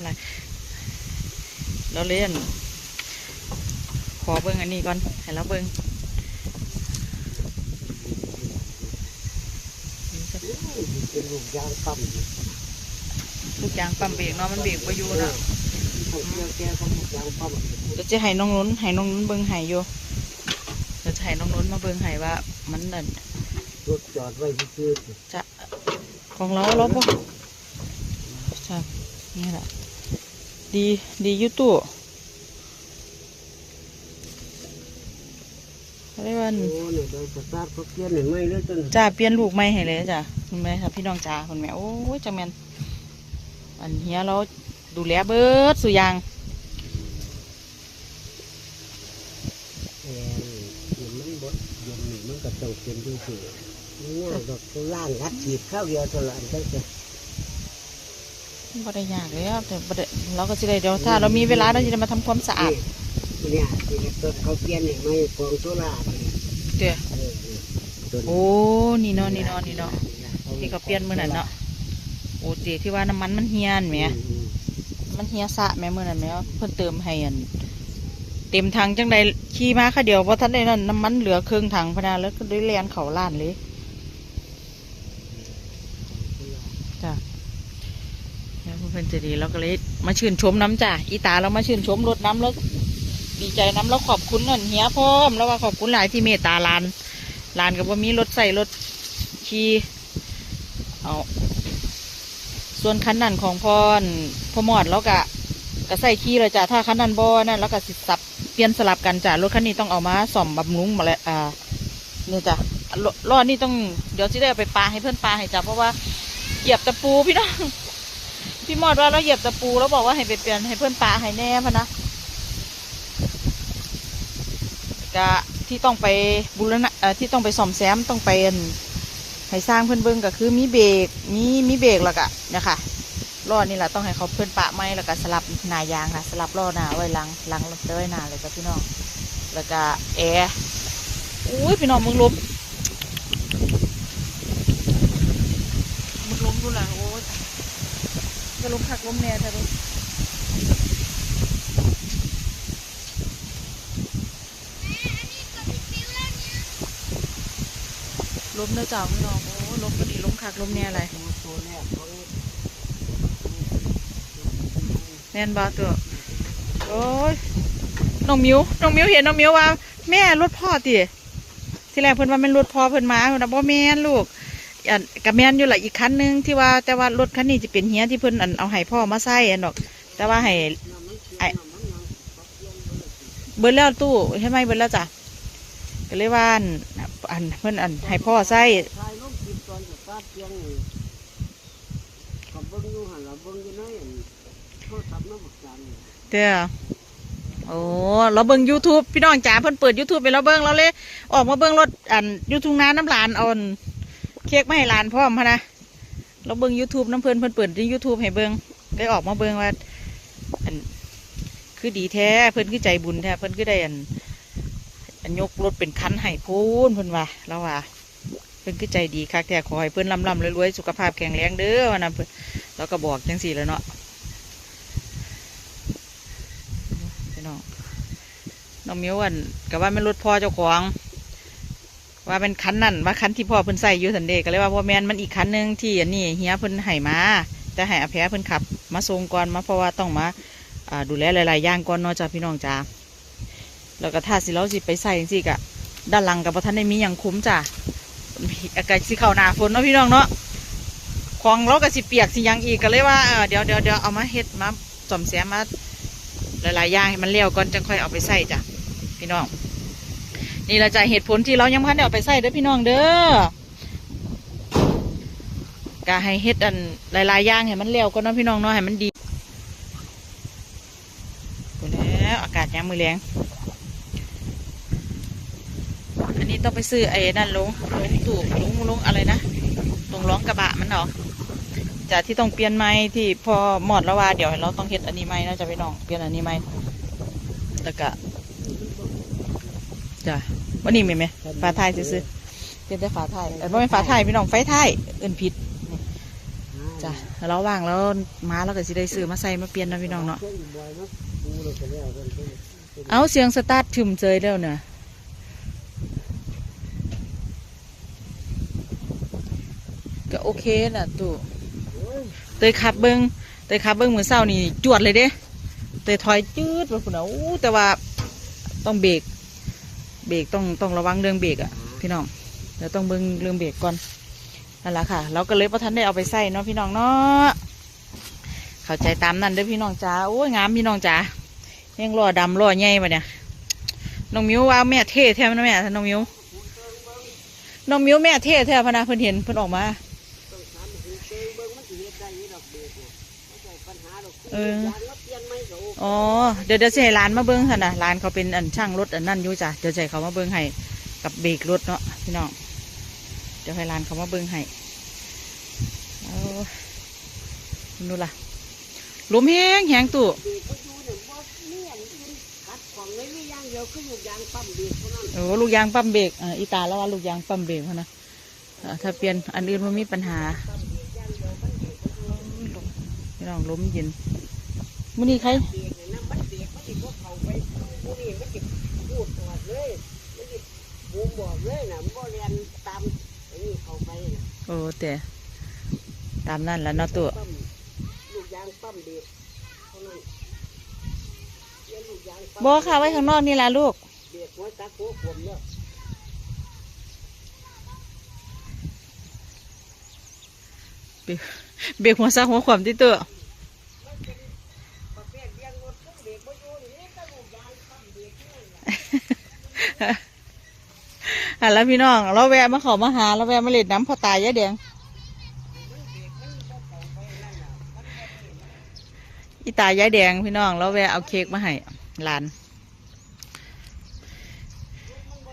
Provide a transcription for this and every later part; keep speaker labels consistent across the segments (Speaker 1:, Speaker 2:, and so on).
Speaker 1: อะไรเราเล่น ขอเบิ้งอันนี้ก่อน ให้เราเบิ้ง
Speaker 2: เป็นลูกยางปั๊มอยู่
Speaker 1: ลูกยางปั๊มเบรกเนาะมันเบรกประยูเนาะ
Speaker 2: พวกเกี่ยวแก่ของลูกยางปั๊ม
Speaker 1: เดี๋ยวจะให้น้องนุ้นให้น้องนุ้นเบิ้งให้อยู่เดี๋ยวจะให้น้องนุ้นมาเบิ้งให้ว่า มันนั่น
Speaker 2: รถจอดไว้ซื่อ
Speaker 1: จะของเราเราบ่ใช่นี่แหละ ดีดีอยุตู้เรียกว่า
Speaker 2: ๆโอ้เนี่ยได้สตาร์ทเขาเปลี่ยนเห็นไหมเลยจน
Speaker 1: จ้าเปลี่ยนลูกใหม่ให้เลยจ้ะคุณแม่ครับพี่น้องจ้าคุณแม่โอ้ยจังแม่นอันเฮียเราดูแลเบิดสุอยาง
Speaker 2: แอนนี่มันบดยนนี่มันก็ต้องเป็นที่สุดนี่ง่ายดอกตัวล่างอัดฉีดข้าวเดียวตัวละอันได้จะ
Speaker 1: บ่ได้ยากเลยครับแต่บ่ได้เราก็จะได้เดี๋ยวถ้า เรามีเวลาเราจะได้มาทำความสะอาด
Speaker 2: เนี่ยนี่ตัวเขาเปลี่ยนเห็นไหมกองโซล่าร์นี่
Speaker 1: เดี๋ยว
Speaker 2: เออตัวนี้
Speaker 1: โอ้ นี่เนาะนี่เนาะนี่เนาะที่เขาเปลี่ยนมื้อนั้นเนาะโอ้เจที่ว่าน้ำมันมันเฮียนแหม
Speaker 2: อืม
Speaker 1: มันเฮียสะแม่มื้อนั้นแหมเพิ่นเติมให้อันเต็มถังจังใดขี่มาค่ะเดียวบ่ทันได้นั่นน้ำมันเหลือครึ่งถังพะนาแล้วก็ได้แล่นเข้าร้านเลยจ้ะแล้วเพิ่นจะดีเราก็เลยมาชื่นชมน้ำจ้ะอีตาเรามาชื่นชมรถน้ำแล้วดีใจน้ำแล้วขอบคุณนั่นเฮียพร้อมแล้วว่าขอบคุณหลายที่เมตตาลานลานก็บ่มีรถใส่รถขี่เอาส่วนคันนั้นของพ่อพ่อหมอดแล้วก็ก็ใส่ขี่เลยจ้ะถ้าคันนั้นบ่นั่นแล้วก็สิสับเปลี่ยนสลับกันจ้ะรถคันนี้ต้องเอามาซ่อมบำรุงมาแล้วอ่าเนี่ยจ้ะรอดนี่ต้องเดี๋ยวจะได้ไปปลาให้เพื่อนปลาให้จ้ะเพราะว่าเหยียบตะปูพี่น้อง พี่มอดว่าเราเหยียบตะปูแล้วบอกว่าให้ไปเปลี่ยนให้เพื่อนปาให้แน่พะนะกะที่ต้องไปบุรณะที่ต้องไปซ่อมแซมต้องไปให้สร้างเพื่อนเบิ้งก็คือมีเบรกมีมีเบรกแล้วก็เนี่ยค่ะล้อนี่แหละต้องให้เขาเพื่อนปะไม้แล้วก็สลับหนายางค่ะสลับล้อหน้าไว้หลังหลังไว้หน้าเลยจ้ะพี่น้องแล้วก็แอร์อุ้ยพี่น้องมึงลมมึงลมดูนะโอ้ย จะลมผักลมแน่จะลมลมเนื้อจ่าพี่น้อง โอ้ลมพอดีลมคักลมแน่อะไร
Speaker 2: ตัวแรกของ
Speaker 1: แน่นบาตัวโอ้ยน้องมิวน้องมิวเห็นน้องมิวว่า แม่รถพ่อติที่แรกเพิ่นว่าเป็นรถพ่อเพิ่นมาเพิ่นว่าบ่แม่นลูก อันกับแมนอยู่หละอีกคันหนึงที่ว่าแต่ว่ารถคันนี้จะเป็นเฮียที่เพิ่นอันเอาให้พ่อมาใส่อันดอก แต่ว่าให้
Speaker 2: เขียเขาเปลี่ยนเลย
Speaker 1: เบิดแล้วตู้ใช่ไหมเบิดแล้วจ้ะก็เลยว่าอันอันเพิ่อนอันให้พ่อใส่
Speaker 2: ถ่ายลงคลิปตอนสตาร์ทเพียงนี่กับเบิ้งอยู่หันละเต้โทรศัพท์น้ำบักจานนี่
Speaker 1: เด้อโอ้เราเบิ่ง YouTube พี่น้องจ๋าเพิ่นเปิด YouTube ไปแล้วเบิ่งเราเลย ออกมาเบิ่งรถอันยูทุ่งนาน้ำหลานอาอัน เค้กไมาให้หลานพร้อมพะนะเราเบิง YouTube น้ำเพิ่นเพิ่นเปิดที่ YouTube ให้เบิงได้ออกมาเบิงว่าอันคือดีแท้เพิ่นคือใจบุญแท้เพิ่นคือได้อันอันยกรถเป็นคันให้พูนเพิ่นว่าเราว่าเพิ่นคือใจดีคักแต่ขอให้เพิ่นลำลำรวยๆสุขภาพแข็งแรงเด้อวันนั้นเพิ่นเราก็บอกจังสี่แล้วเนาะพี่น้องน้องมิวอันก็ว่าไมันรถพ่อเจ้าของ ว่าเป็นคันนั่นว่าคันที่พ่อเพิ่นใส่อยู่สันเดก็เลยว่าพ่อแมนมันอีกคันหนึ่งที่อันนี้เฮียเพิ่นให้มาแต่ให้อแพ้เพิ่นขับ มาส่งก่อนมาเพราะว่าต้องมาดูแลหลายๆอย่างก่อนเนาะจ้าพี่น้องจ้าแล้วก็ถ้าสิเราสิไปใส่จริงๆกะด้านหลังกับพ่ท่านได้มีอย่างคุ้มจ้าอากาศสิเข้าหนาฝนเนาะพี่น้องเนาะของเราก็สิเปียกสิยังอีกก็เลยว่าเดี๋ยวเดี๋ยวเดี๋ยวเอามาเฮ็ดมาซ่อมแซมมาหลายๆอย่างให้มันเลี้ยวก่อนจังค่อยเอาไปใส่จ้ะพี่น้อง นี่แหละจะเหตุผลที่เรายังพันได้เอาไปใส่เด้อพี่น้องเด้อก็ให้เฮ็ดอันหลายๆอย่างให้มันเลี้ยวก่อนเนาะพี่น้องเนาะให้มันดีไปแล้วอากาศยามมือแรงอันนี้ต้องไปซื้อไอ้นั่นลงลงตู่ลงลงอะไรนะตรงร้องกระบะมันเหรอจากที่ต้องเปลี่ยนไม้ที่พอหมอดแล้วว่าเดี๋ยวเราต้องเฮ็ดอันนี้ไม้นะจะไปน้องเปลี่ยนอันนี้ไม้แล้วก็จ้ะ วันนี้มีไหมฝาท้ายซื้อๆเปลี่ยนแต่ฝาท้ายเออไม่เป็นฝาท้ายพี่น้องไฟท้ายเอื่นผิด
Speaker 2: อ่า
Speaker 1: จ้ะเราว่างแล้วมาแล้วก็สิได้ซื้อมาใส่มาเปลี่ยนเนาะพี่น้องเนาะ
Speaker 2: เครื่องบอยเนาะปูเราก็แล้วกันเพิ่นเพิ่น
Speaker 1: เอาเสียงสตาร์ทถึมเจยแล้วเนี่ยก็โอเคน่ะตู่
Speaker 2: โอ้ย
Speaker 1: เตยขับเบิงเตยขับเบิงมือเศร้านี่จวดเลยเด้เตยถอยจืดไปพุ่นอะอู้แต่ว่าต้องเบรก เบรกต้องต้องระวังเรื่องเบรกอะพี่น้องเดี๋ยวต้องเบิ่งเรื่องเบรกก่อนนั่นแหละค่ะเราก็เลยพอทันได้เอาไปใส่เนาะพี่น้องเนาะเข้าใจตามนั้นเด้อพี่น้องจ้าโอ้ยงามพี่น้องจ้ายังรอดำรอใหญ่ปะเนี่ยน้องมิวว่าแม่เท่แท้นะแม่น้องมิวน้องมิวแม่เท่แท้พะนะเพิ่นเห็นเพิ่นออกมา
Speaker 2: ต้องถามถึงเจอเบิ่งมันสิเฮ็ดได้อยู่ด อ๋อ
Speaker 1: เดี๋ยวเดี๋ยวจะให้ร้านมาเบิ้งค่ะนะร้านเขาเป็นอันช่างรถอันนั่นอยู่จ้ะเดี๋ยวจะให้เขามาเบิ้งให้กับเบรกรถเนาะพี่น้องเดี๋ยวให้ร้านเขามาเบิ้งให้เอานู่นล่ะลมแห้งแห้งตู่
Speaker 2: เด็ก
Speaker 1: โอ้ลูกยางปั๊มเบรกอ่าอีตาแล้วว่าลูกยางปั๊มเบรกเขานะถ้าเปลี่ยนอันอื่นมันมีปัญหาพี่น้องล้มเย็นมื่อนี้ใคร
Speaker 2: ไปผู้นี้มันสิพูดตอดเลยมันสิบูมบอกเลยน่ะมันบ่เรียนตามไอ้นี่เข้าไปน่ะ
Speaker 1: โอ้แต่ตามนั่นแหล้วเนาะตัว
Speaker 2: ปั๊มลูกยางปั๊มเด็กเท่านั้นเรียนลูกยางปั๊ม
Speaker 1: บอค่ะไว้ข้างนอกนี่ล่ะลูก
Speaker 2: เด็กหัวตักหัวขวมเนาะ
Speaker 1: เบรกหัวซักหัวขวามที่ตัว
Speaker 2: ประเภทเลี้ยงรถทุกเด็กบ่อยู่นี่แต่ลูกยางปั๊มเด็กนี่
Speaker 1: อะแล้วพี่น้อง เราแวะมาเขอมาหา เราแวะมาเล่นน้ำพอตายยะแดงอีตายยายแดงพี่น้อง เราแวะเอาเค้กมาให้หลาน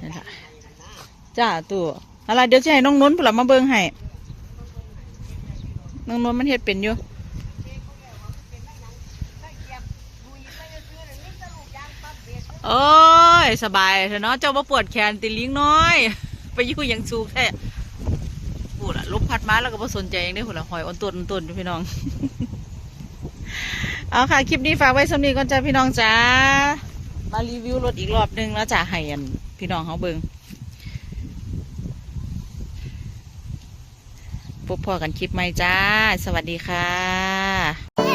Speaker 1: นี่ละจ้าตัวอะไรเดี๋ยวจะให้น้องนุ่นผลมาเบิ้งให้น้องนุ่นมันเฮ็ดเป็นอยู่ โอ้ย สบายเถอะเนาะเจ้ามาปวดแขนติลิงน้อย ไปอยู่ย่างสูงแท้พูดละลมพัดมาแล้วก็บ่สนใจเองได้อพูดละหอยอ่อนต้นอ่อนต้นอยู่พี่น้อง เอาค่ะ คลิปนี้ฝากไว้สำนีก่อนจ้าพี่น้องจ้ามารีวิวรถอีกรอบหนึงแล้วจ้าให้อันพี่น้องเขาเบิงพบพอกันคลิปใหม่จ้า สวัสดีค่ะ